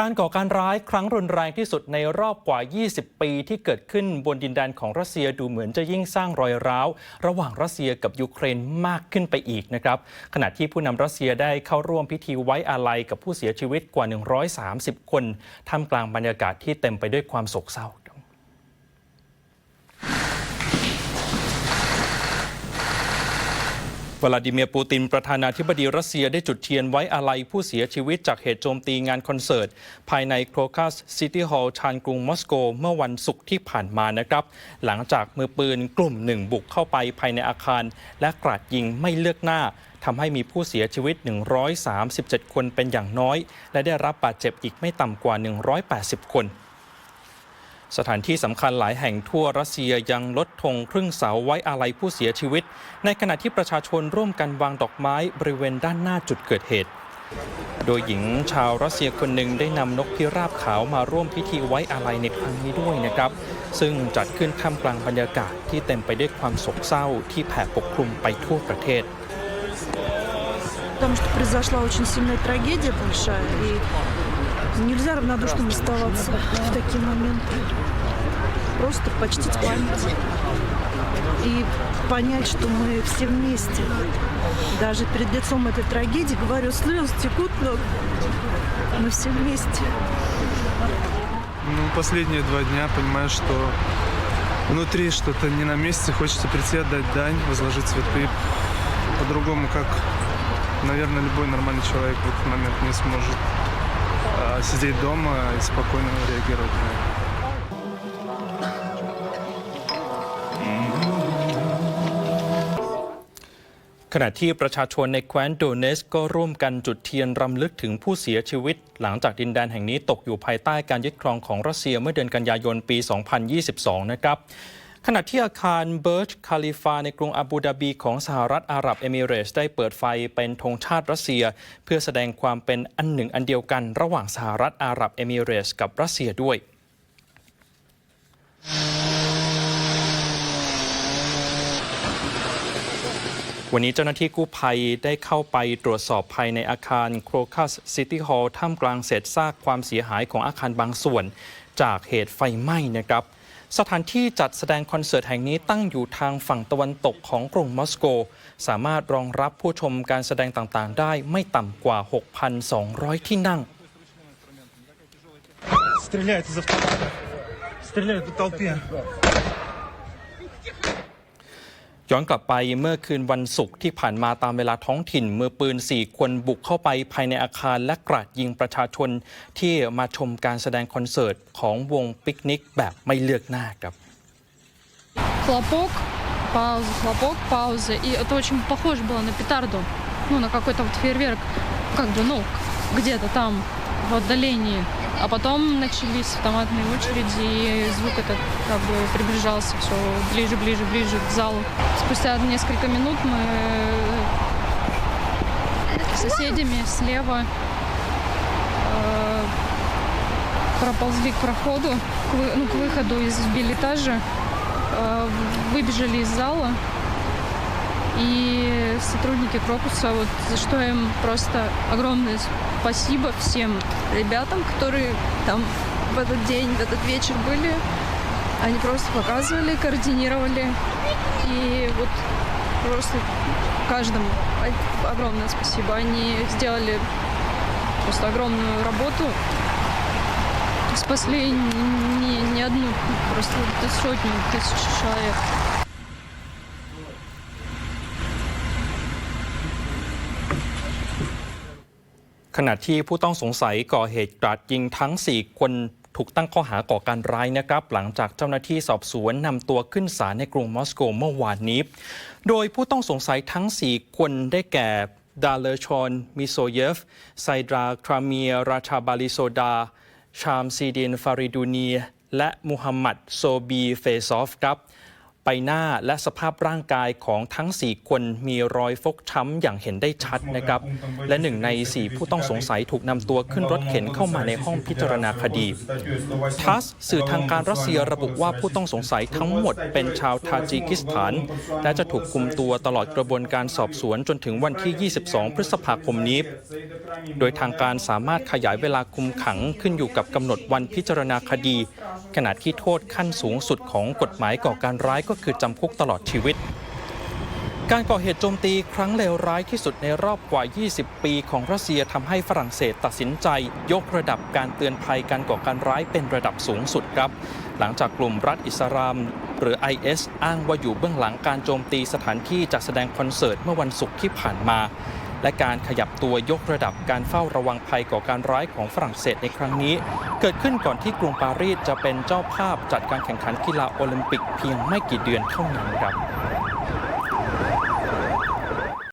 การก่อการร้ายครั้งรุนแรงที่สุดในรอบกว่า 20 ปีที่เกิดขึ้นบนดินแดนของรัสเซียดูเหมือนจะยิ่งสร้างรอยร้าว ระหว่างรัสเซียกับยูเครนมากขึ้นไปอีกนะครับ ขณะที่ผู้นำรัสเซียได้เข้าร่วมพิธีไว้อาลัยกับผู้เสียชีวิตกว่า 130 คนท่ามกลางบรรยากาศที่เต็มไปด้วยความโศกเศร้า วลาดิเมียร์ปูตินประธานาธิบดีรัสเซียได้จุดเทียนไว้อาลัยผู้เสียชีวิตจากเหตุโจมตีงานคอนเสิร์ต ภายในโครคัสซิตี้ฮอลล์ชานกรุงมอสโก เมื่อวันศุกร์ที่ผ่านมานะครับ หลังจากมือปืนกลุ่มหนึ่งบุกเข้าไปภายในอาคาร และกราดยิงไม่เลือกหน้าทำให้มีผู้เสียชีวิต 137 คนเป็นอย่างน้อย และได้รับบาดเจ็บอีกไม่ต่ำกว่า 180 คน สถานที่สำคัญหลายแห่งทั่วรัสเซียยังลดธงครึ่งเสาไว้อาลัยผู้เสียชีวิต ในขณะที่ประชาชนร่วมกันวางดอกไม้บริเวณด้านหน้าจุดเกิดเหตุ โดยหญิงชาวรัสเซียคนหนึ่งได้นำนกพิราบขาวมาร่วมพิธีไว้อาลัยในครั้งนี้ด้วยนะครับ ซึ่งจัดขึ้นท่ามกลางบรรยากาศที่เต็มไปด้วยความโศกเศร้าที่แผ่ปกคลุมไปทั่วประเทศ Потому что произошла очень сильная трагедия большая, и нельзя равнодушным оставаться в такие моменты. Просто почтить память и понять, что мы все вместе. Даже перед лицом этой трагедии, говорю, слезы текут, но мы все вместе. Ну, последние два дня понимаю, что внутри что-то не на месте. Хочется прийти, отдать дань, возложить цветы. По-другому, как, наверное, любой нормальный человек в этот момент не сможет а, сидеть дома и спокойно реагировать на это. ขณะที่ประชาชนในแคว้นโดเนสก็ร่วมกันจุดเทียนรำลึกถึงผู้เสียชีวิต หลังจากดินแดนแห่งนี้ตกอยู่ภายใต้การยึดครองของรัสเซียเมื่อเดือนกันยายนปี 2022 นะครับ ขณะที่อาคารเบิร์ชคาลิฟาในกรุงอาบูดาบีของสหรัฐอาหรับเอมิเรตส์ได้เปิดไฟเป็นธงชาติรัสเซีย เพื่อแสดงความเป็นอันหนึ่งอันเดียวกัน ระหว่างสหรัฐอาหรับเอมิเรตส์กับรัสเซียด้วยวันนี้เจ้าหน้าที่กู้ภัยได้เข้าไปตรวจสอบภายในอาคารโครคัสซิตี้ฮอลล์ท่ามกลางเศษซากความเสียหายของอาคารบางส่วน จากเหตุไฟไหม้นะครับ สถานที่จัดแสดงคอนเสิร์ตแห่งนี้ตั้งอยู่ทางฝั่งตะวันตกของกรุงมอสโก สามารถรองรับผู้ชมการแสดงต่างๆ ได้ไม่ต่ำกว่า 6,200 ที่นั่ง Стреляют из автомата. Стреляют по толпе. ย้อนกลับไปเมื่อคืนวันศุกร์ที่ผ่านมาตามเวลาท้องถิ่น มือปืน 4 คนบุกเข้าไปภายในอาคารและกราดยิงประชาชนที่มาชมการแสดงคอนเสิร์ตของวงปิกนิกแบบไม่เลือกหน้าครับ хлопок, пауза, хлопок, пауза. И это очень похоже было на петарду. Ну, на какой-то вот фейерверк. Как бы, ну, где-то там, в отдалении. А потом начались автоматные очереди, и звук этот как бы приближался все ближе, ближе, ближе к залу. Спустя несколько минут мы с соседями слева э, проползли к проходу, к, вы- ну, к выходу из билетажа, э, выбежали из зала. И сотрудники Крокуса, вот за что им просто огромное спасибо всем ребятам, которые там в этот день, в этот вечер были. Они просто показывали, координировали. И вот просто каждому огромное спасибо. Они сделали просто огромную работу. Спасли не, не одну, просто сотню тысяч человек. ขณะที่ผู้ต้องสงสัยก่อเหตุกราดยิงทั้ง 4 คนถูกตั้งข้อหาก่อการร้ายนะครับ หลังจากเจ้าหน้าที่สอบสวนนำตัวขึ้นศาลในกรุงมอสโกเมื่อวานนี้ โดยผู้ต้องสงสัยทั้ง 4 คนได้แก่ดาเลชอนมิโซเยฟ ไซดราคราเมีย ราชาบาลิโซดา ชามซีดินฟาริดูเนีย และมูฮัมหมัดโซบีเฟซอฟครับ ใบหน้าและสภาพร่างกายของทั้ง 4 คนมีรอยฟกช้ำอย่างเห็นได้ชัดนะครับ และหนึ่งใน 4 ผู้ต้องสงสัยถูกนำตัวขึ้นรถเข็นเข้ามาในห้องพิจารณาคดีทัสสื่อทางการรัสเซียระบุว่าผู้ต้องสงสัยทั้งหมดเป็นชาวทาจิกิสถาน และจะถูกคุมตัวตลอดกระบวนการสอบสวนจนถึงวันที่ 22 พฤษภาคมนี้ โดยทางการสามารถขยายเวลาคุมขังขึ้นอยู่กับกำหนดวันพิจารณาคดี ขณะที่โทษขั้นสูงสุดของกฎหมายก่อการร้ายก็คือจำคุกตลอดชีวิต การก่อเหตุโจมตีครั้งเลวร้ายที่สุดในรอบกว่า 20 ปีของรัสเซียทำให้ฝรั่งเศสตัดสินใจ ยกระดับการเตือนภัยการก่อการร้ายเป็นระดับสูงสุดครับ หลังจากกลุ่มรัฐอิสลาม หรือ IS อ้างว่าอยู่เบื้องหลังการโจมตีสถานที่จัดแสดงคอนเสิร์ตเมื่อวันศุกร์ที่ผ่านมา และการขยับตัวยกระดับการเฝ้าระวังภัยก่อการร้ายของฝรั่งเศสในครั้งนี้ เกิดขึ้นก่อนที่กรุงปารีสจะเป็นเจ้าภาพจัดการแข่งขันกีฬาโอลิมปิกเพียงไม่กี่เดือนเท่านั้นครับ